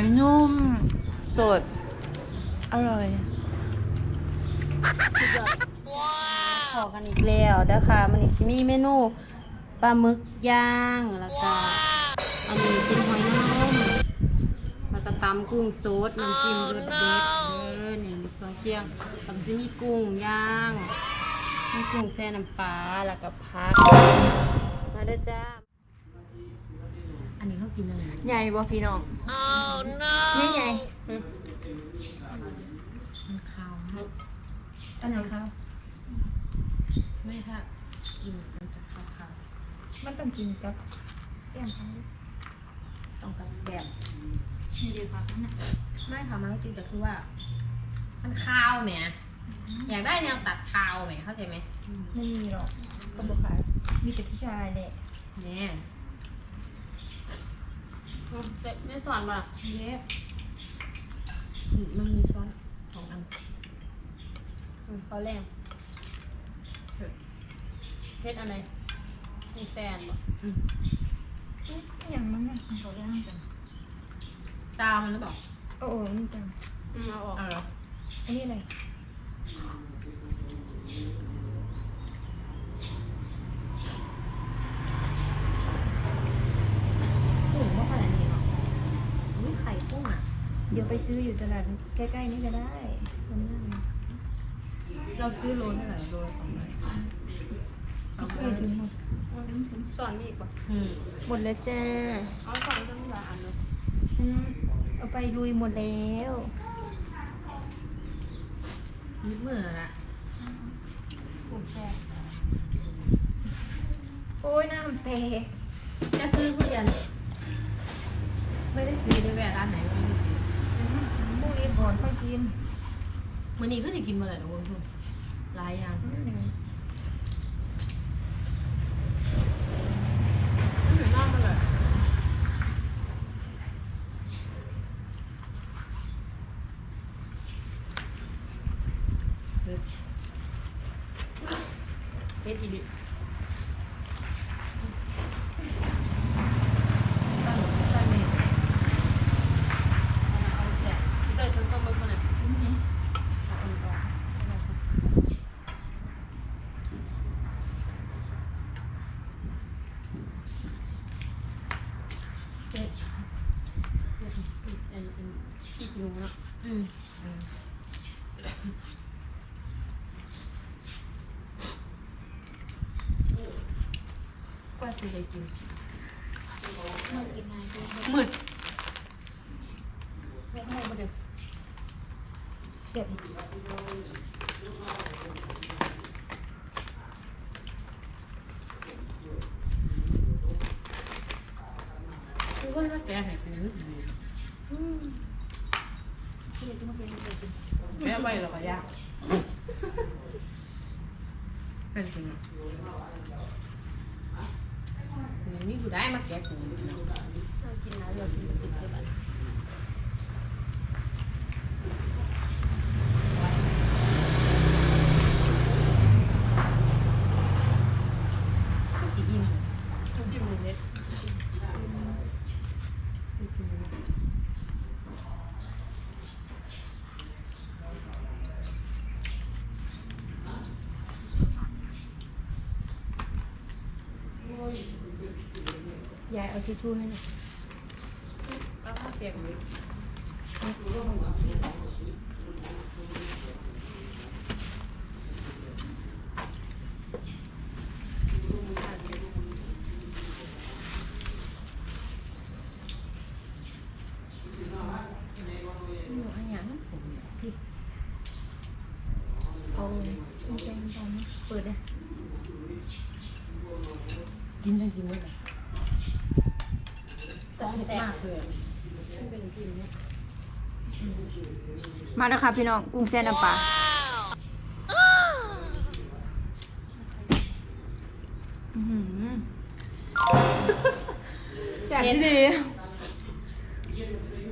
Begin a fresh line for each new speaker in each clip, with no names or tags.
อยนุ่ม สด อร่อย
ขอกันอีกแล้วนะคะมันอีกสิมีเมนูปลาหมึกย่างแล้วก็อันนี้เป็นหอยนางรมแล้วก็ตำกุ้งสดน้ำจิ้มรสเด็ดเออนี่มีเครื่องเคียงแล้วก็สิมีกุ้งย่างมีกุ้งแช่น้ำปลาแล้วก็ผัก
ใหญ่บ่พี่น้องใหญ่ใหญ่
อืม
มันคาวมาก
อันไหนคะ
ไม่ค่ะกินมันจะคาวคาว
มันต้องกินกับแก้มเขา
ๆต้องกับแกม
นี่ดีค่ะ
ไม่ค่ะมันจริงแต่คือว่า มันคาวไหมอยากได้แนวตัดคาวไหมเข้าใจไหม
ไม่มีหรอกก็บอกขายมีแต่ผู้ชายแหละ
เนี่ย
อืมเด็กไม่สอนมา
เย้
มันมีช้อนสองอัน
อืมพอแรงเฮ็ดอะไรมีแฟนบ่
อืม
อย่างนั้นเนี่ยเขาย่างจัง
ตามันหรือเปล่า
โอ้โหนี่จัง
อืมเอาออก
เอาเหรอ
อันนี้อะไรกุ้งว่าขนาดนี้เหรอ
อุ้ยไข่กุ้งอะ
เดี๋ยวไปซื้ออยู่ตลาดใกล้ๆนี่ก็ได้วันนี้
เราซื้อโลเท่าไหร่โลละสองร้อยเอา
เอ
เล
อถึงหมด
สอนมีอีกบ่
อืม
หมดแล้วจ้า
เอาสอนจังหวะอันเนาะ
ฉันเอาไปลุยหมดแล้ว
นิดมือละ
กุ้งแช่
โอ้ยน้ำแตก
จะซื้อทุเรียนไม่ได้ซื้อได้แวะร้านไหนไม่ได้
พรุ่งนี้ก่อนค่อยกิน
วันนี้ก็จะกินมาเลยนะคุณผู้ชมหลายอย่าง
ไม่ถึงน้ำมันเลย
เฮ็ดอีดิตั้งตั้งนี่
เอาแช่พี่เตยชนต้มมึกมาหน่อยเอาอันนี้ออก
เฮ็ด
อันอัน ขี้กินเนาะ
อืมอืมกว่าสิได้กิน
มืด
แม่ให้มาเดี๋ยว
เสียบอีก
คือว่าถ้าแกให้กินนึกดี
ที่เด็กที่มากินเด็กกิน
แม่ไว้แล้วก็ยากเป็นจริงนี่มีกูได้มาแกะกู
กินแล้วเรากินติดเลยบัด
สิอิ่ม
กินที่มือเล็ก
ยายเอาทิชชู่ให้หน่อย
เอาผ้าเปียกมือ
หนูอันยังผมที่
เอาเอาแกงตอนนี้เปิดเลย
กินได้กินไม่ได้
ต้อง
เผ็ด
แซ่บ
มากเลย
ไม่เป็นกินเนี่ย
มาแล้วค่ะพี่น้องกุ้งแซ่น้ำปลาอื้อหือแซ่บดี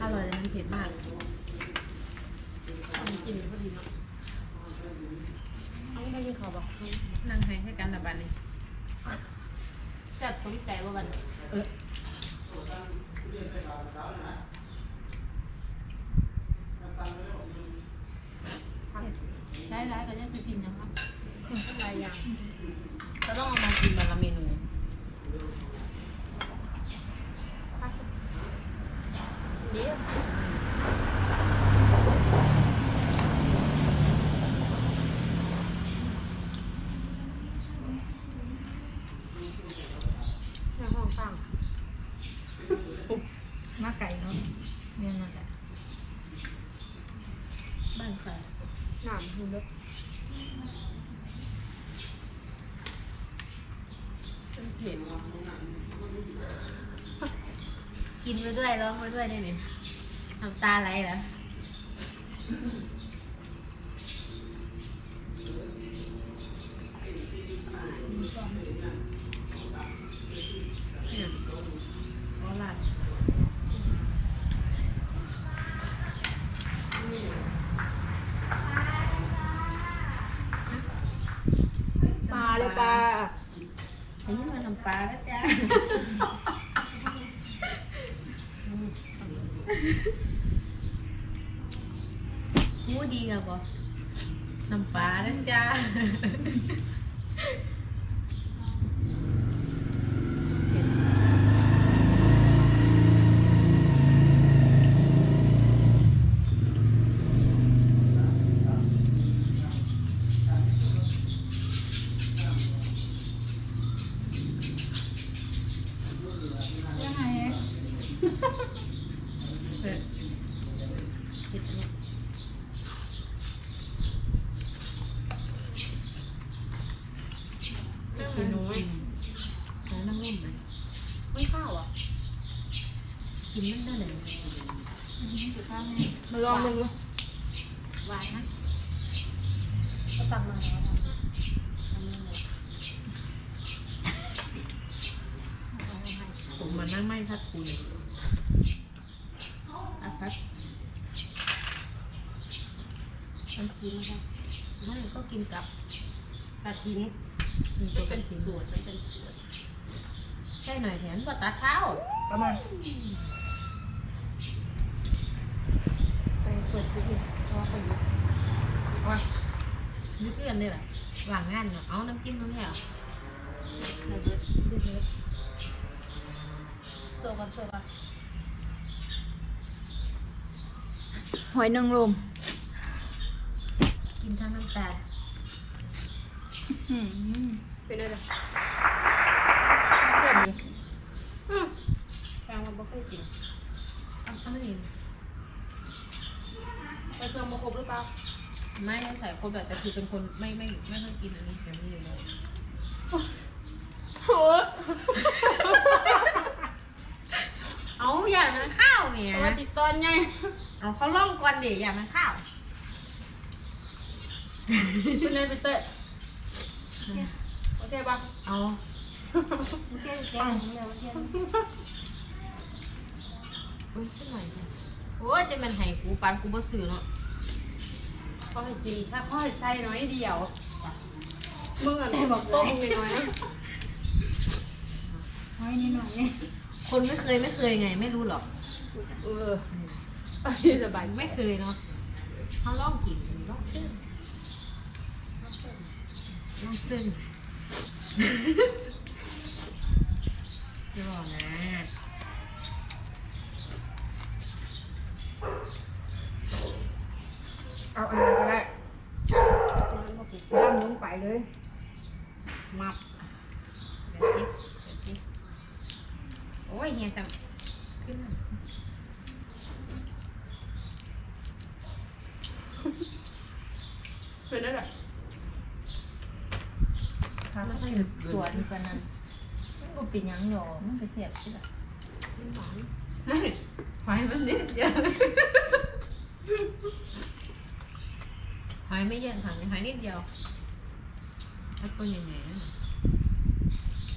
อร่อยเลยมันเผ็ดมาก
กินพอดีเนาะเอาไม่ได้กินข้าวบ่
นั่งให้ให้กันแต่บันนี้
แซ่บสมใจว่าบัดน
เออ ได้ได้ก็จะคือกินยังครับหลายอย่างก็ต้องเอามากินวันละเมนู
เดี๋ยว
ในห้องตั้ง
มาไก่เนาะเนี่ยนั่นแหละ
บ้านใคร
น้ำคือเลิก
เห็นกินไปด้วยร้องไปด้วยได้ไหมน้ำตาไหลเหรอเนี่ยโอ้ล่ะ
ปลาเลยปลา
ไอ้นี่มันน้ำปลาแล้วจ้า หูดีกับบ่น้ำปลานั่นจ้า
ยังไง
เออเห็ดเนี่ยกินน้อยน้อยนั่งร่มไหมไม่ข้าวอะ กินมันได้เลย
สุดท้าย
มา ลองมึงดู
หวานนะ
ก็ตักมาแล้ว
ผมมานั่งไม่พัดคุณอะพัดมันกินนะคะไม่ก็กินกับกระทิ้งมันจะเป็นส่วนมันเป็นส่วนใช่หน่อยแถมก็ตัดข้าว
ประมาณไป เปิดซิกเพราะว่าคนเยอะ
ว่านึกเพื่อนเลยแหละหลังงานเนาะเอาน้ำจิ้มน้ำแข็ง
ในเบิร์ดเบิร์ดเบิร์ดโซกันโซกัน
หอยนางรม
กินทั้งน้ำตาล
อืม
เป็นอะไร
เผ็ดดิ
แปลงมันไม่ค่อยกิน
เอาเอาไม่ดี
ไปเครื่องมาครบหรือเปล่า
ไม่ได้ใส่คนแบบแต่คือเป็นคนไม่ไม่ไม่ต้องกินอันนี้แบบนี้อยู่แล้ว
โอ้
เอาอย่ามันข้าวเนี่ย
ปกติตอนไง
เอาเขาล่องก่อนเดี๋ยวอย่ามันข้าว
เป็นไงไปเตะโอเคปะ
เอา
โอเคแกงเนี่ยโอเค
อุ้ยขึ้นหน่อยสิ โอ้ยจะมันไห้กูปานกูบ่ซื้อเนาะ
เขาให้กินถ้าเขาให้ใส่น้อยเดียวมึงอะใส่บอกต้มน้อยๆนะ
หอยนิดหน่อยเนี่ย
คนไม่เคยไม่เคยไง ไม่รู้หรอก
เอออันนี้สบาย
ไม่เคยเนาะเขาล่องกินล่องซึ่งล่องซึ่งจะบอกนะ
เอาอันนั้นก็ได้ย่ำลงไปเลย
มับเดี๋ยวคิดเดี๋ยวคิดโอ้ยเฮียแต่ขึ้นมา
เป็นนั่นแหละ
ค่ะมันก็อยู่สวนกันนั้นมันก็เป็นหยังหนอมันก็เสียบใช่ไหม
เฮ้ยหอยมันนิดเดียว หอยไม่เยอะถังหอยนิดเดียวถ้าตัวใหญ่ๆนั่นน่ะ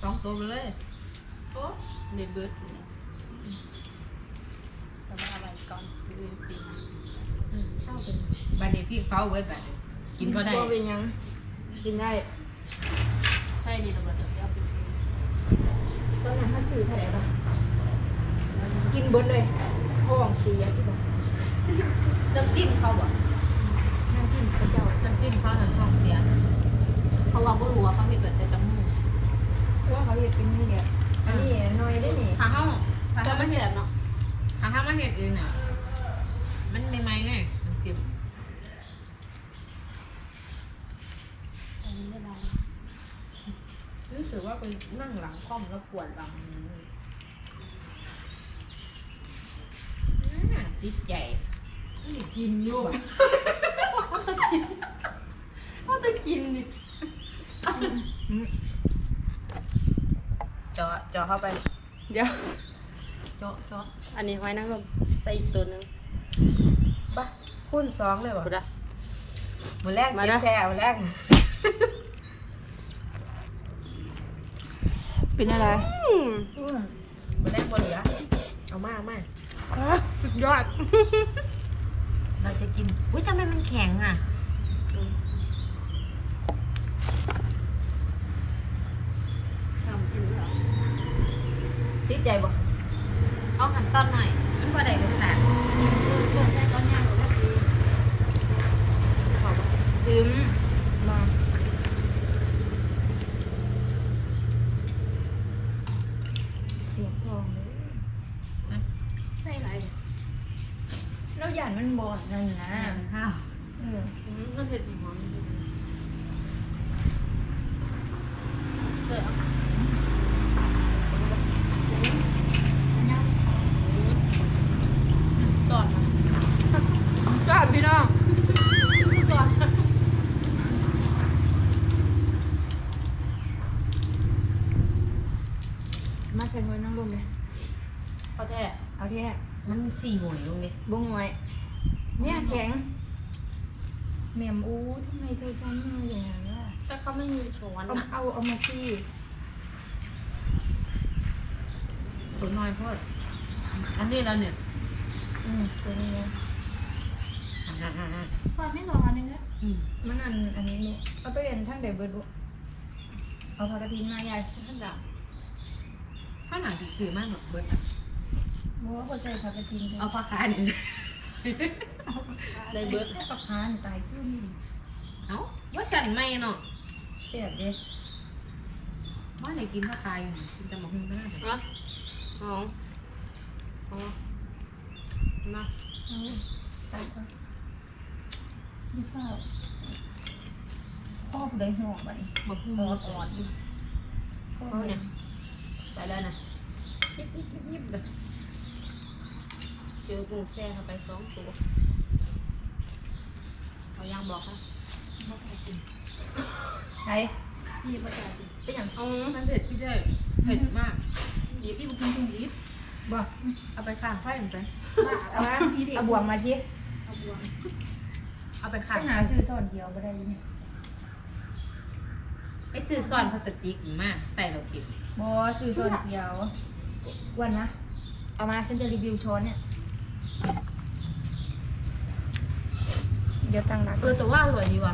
สองตัวไปเลย
โอ้เด็ดเบิร์ด
แต่ว่าอะไรก่อน
อืมเศร้าเป็นบาดนี้พี่เขาเวิร์ดแบบนี้กินก็ได้
ก็เป็นยังกินได้
ใช่ดีตำรวจเดี๋ยวไป
ตอนนั้นถ้าซื้อเท่าไหร่ปะกินเบิร์ดเลยห้องเสียที่บอก
น้ำจิ้มเขาอะ
นั่งำ
จิ้มเขาเจ้าน้ำจิ้มเขาหนังทองเสียเพราะว่าบ่รู้ว่าเขาเห็นแบบแต่จมูก
ว่าเขาเห็ดเป็นนี่แหละอันนี้น้อยได้นี่
ถ้าเขาถ้าเขาไม่เห็นเนาะถ้าเขาไม่เห็นเองน่ะมันไม่ไหมไงน้ำจิ้ม
อันนี้ไม่ได้
รู้สึกว่าไปนั่งหลังคล่อมแล้วปวดหลังอ่าติดใหญ่นี่กินอยู่
เขาจะกินดิ
เจาะเจาะเข้าไป
เดี๋ยว
เจาะเจาะ
อันนี้หอยนางรมใส่อีกตัวหนึง
ปะคูณสองเลยบ่
ดูดะ
มือแรก
มา
เสีย
เด้อ
แค่มือแรก
เป็นอะไร
มือแรกบนเหลือเอามาเอามา
สุดยอด
เราจะกิน อุ้ยทำไมมันแข็งอะ
ทำกินแล้ว
ติดใจบ่เอาหันตอนหน่อยมันพอได้เลยค่ะ
ใส่ตอนย่างหรือว่าดีขอบถึงมา
เสียงทองเลย
ใส่อะไร
แล้ว หยานมันบอนนั่นนะ
อ่าเป็นข้าว
เออ
อืมมันเผ็ดหอมเปิดเอา
ตอน
จ้าพี่น้อง
ตอน
มาใส่หอยนางรมเลย
เขาแท้
เอาที่
มันสี่หน่วยลงนี่
บงไว้เนี่ย แข็งแหม่มอู้ทำไมเธอทำมืออย่างนั้นล่ะ
แต่เขาไม่มีช้อน
เอา
อะ
เอาเอามาซี่
ตัวน้อยโพดอันนี้เราเนี่ย
อืมตัวนี้นะ
อ่าอ่าอ่า
ซอสไม่ร้อนนึงนะ
อืม
มันอันอันนี้เนี่ยเอาไปเรียนทั้งเด็กเบิร์ดบุเอาผักกระถินมายาย
ท่านดาข้าวหนังสีสื่อมากหรอกเบิร์ด
บัวเขาใส่ผักกระถิน
เอาผ้าคานี่
ได้เบิร์ดแค่ปลาคานตายขึ้น
เอ้าว่าฉันไม่เนาะ
เสียบเด้
ว่าไหนกินผ้าคาอยู่กินแต่หมกหุ่งไม่ได้
อะสองอ๋อมา
เอาตายก่อนนี่ข้าวพ่อผู้ใดห่อบัดนี้
หมกหุ่ง
หอดหอดดิ
เอาเนี่ยใส่แล้วนะยิบยิบยิบยิบเลย
เจอกุ้งแช่เข้าไปสองตัว เขายังบอกค่ะ
ใช่
พี่ประจาดิ
เป็นอย่าง
เอา
มันเผ็ดพี่เด้เผ็ดมากหยิบพี่บุกินกุ้งยิบ
บ่
เอาไปข้างไฟมันไป
เอามาเอาบวงมาที
เอาบวง
เอาไป
ไป
ข้าง
หาซื้อซ่อนเดียวก็ได้อยิน
ไปซื้อซ่อนพลาสติกมาใส่เราทิ้ง
บ่ซื้อซ่อนเดียววันนะเอามาฉันจะรีวิวช้อนเนี่ย เดี๋ยวตั้งรัก
เออแต่ว่าอร่อยดีว่ะ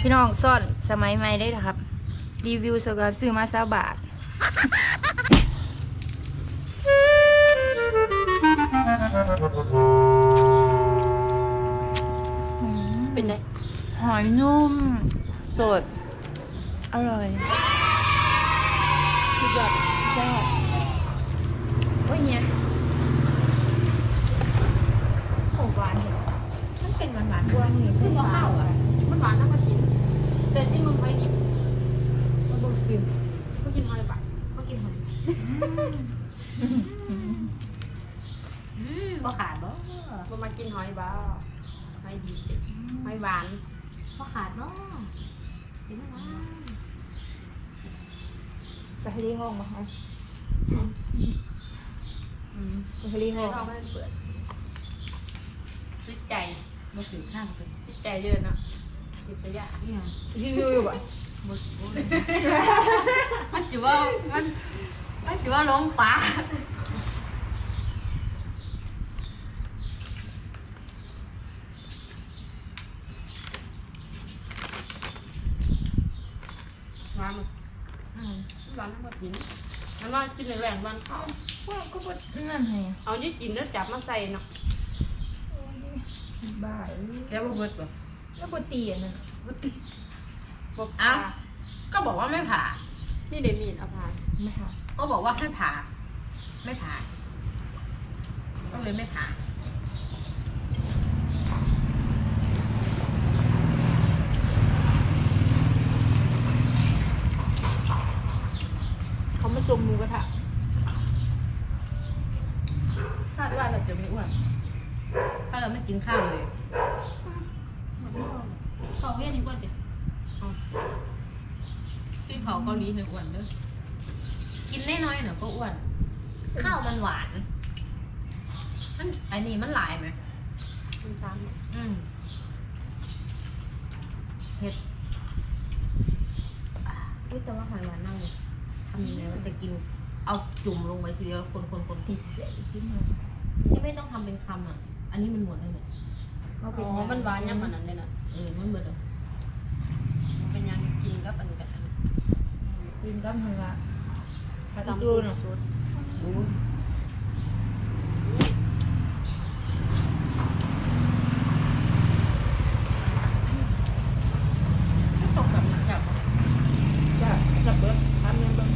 พี่น้องซ่อนสมัยใหม่ได้นะครับ รีวิวสกอนซื้อมาซาบาท
เป็นไง
หอยนุ่ม สด อร่อย
สุดยอด
ยอดโอ้ยเนี่ยโอ้หวานเหรอ
มัน เป็นหวานหวาน
หวานนี่
คือว่าข้าวอะ
มันหวานน่ามากินแต่ที่มึงไม่ดิบ
มันบ่กิน
ก็กินหอยปะ
เขากินหอยอืมบ่ขาดบ่
มันมากินหอยบ้าหอยดิบหอยหวาน
บ่ขาดบ่กินหวาน
ไปให้ที่ห้องมาให้
อืม
ไปให้ที่
ใน
ห้อง
ท้องไม่เปิดติดใจ
บ่ถือข้างเป็น
ติดใจเยอะเนาะติดใจยาก
อีหยัง
รีวิวอยู่บ่
บ่บ่มันสิว่ามันมันสิว่าลงปลา
หวานมั้ย
อืม
หวานน่ามากินมันว่ากินแรงๆมันเข้า
ว่าก็บ่นั่นไง
เอานี่กินแล้วจับมาใส่เนาะ
บ้าเอ้ย
แกบ่เบิดบ่
บก็ปกติอะนะ
บอก
อ้าวก็บอกว่าไม่ผ่า
นี่เดมีดเอาพาย
ไม่ค่ะ
ก็บอกว่าให้ผ่า ไม่ผ่า ก็เลยไม่ผ่า
เขามาจมหมูกระทะ
คาดว่าเราจะไม่อ้วน ถ้าเรา ไม่กินข้าวเลย
เขาเรียนดีกว่าจ้ะ
ที่เผาเกาหลีให้อ้วนเด้อกินน้อยๆเนาะก็อ้วน ข้าวมันหวานมันอันนี้มันหลายไหม
คุณตาม
อืมเผ็ดอะอุ๊ยแต่ว่าหอยหวานนั่งเลยทำยังไงมันจะกิน เอาจุ่มลงไปทีเดียวคนคนคนที่
เสียอีกทีหนึง
ที่ไม่ต้องทำเป็นคำอะ อันนี้มันหมดเลยเนี่ย
ก็
อ๋
เป็น
อมันหวานยังมันนั้นเลยนะ
เออมันหมดอะ
มันเป็นยังกินกับอันนี้กัน
กินก็มึงละผัด
ตำ
ดู
กุ้ง
เนาะ
สด
ตกกับหนักแบบ
จะจับเบิร์ดทำยังบ้าง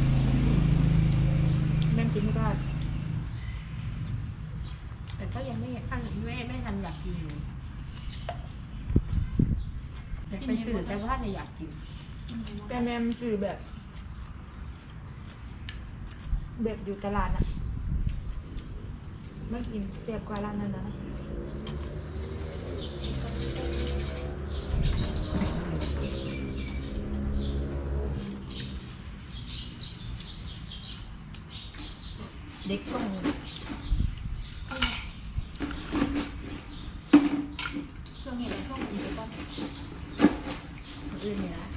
แม่งกินไม่ได้
แต่ก็ยังไม่ทันไม่ไม่ทันอยากกินอยู่อยากไปสื่อแต่ว่าเนี่ยอยากกิน
แต่แมมันคือแบบ แบบอยู่ตลาดอะไม่กินเสียบกว่าร้านนั้นนะ
เด็กช่วงนี้
ช่วงนี้เราช่วงกินไปก่อน
อื่นนี่นะ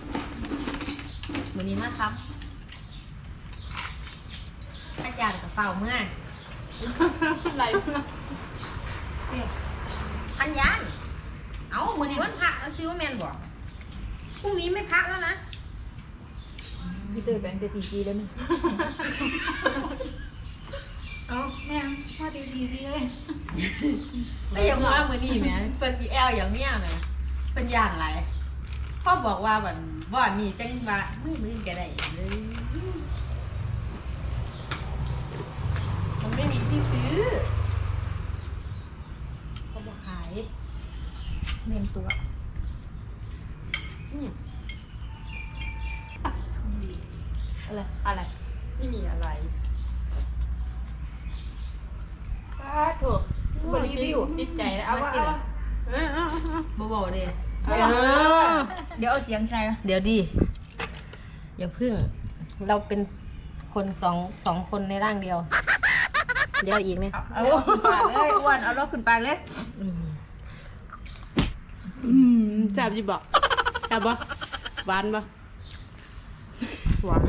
วันนี้นะครับอาจารย์กับเป่าเมื่อ
ไหล
เนี่ย
อันยาน เอาวันนี้วันพระแล้วซื้อว่าแมนบอกพรุ่งนี้ไม่พักแล้วนะ
พี่เตยแบงค์จะตีจีแล้วมั้ย
เอ้าแม่ว่าดีดีดีเลย
แต่ยังว่ามือนี่แหม่เป็นอีแอลอย่างเนี้ยแหม่เป็นยานไรพ่อบอกว่าบันว่านี่จังว่ามือมือแกได้เลยมัน ไม่มีที่ซื้อเขาบอกขาย
เมนตัว
เนี่ย
อะไรอะไร
ไม่มีอะไร
ป้าถูกบรีวิว
ติดใจแล้วเอาว่าเอาว่าเออเอาเอา
บ่บอกเลย
เออ
เดี๋ยวเอาเสียงใส่
เดี๋ยวดีอย่าพึ่ง เราเป็นคนสองสองคนในร่างเดียว เดี๋ยวอีกเนี่ย
เอาลูกขึ้นปากเลยอ้วนเอาลูกขึ้นปากเลย
อืม
อืมจับจีบอกจับบ่หวานบ่
หวาน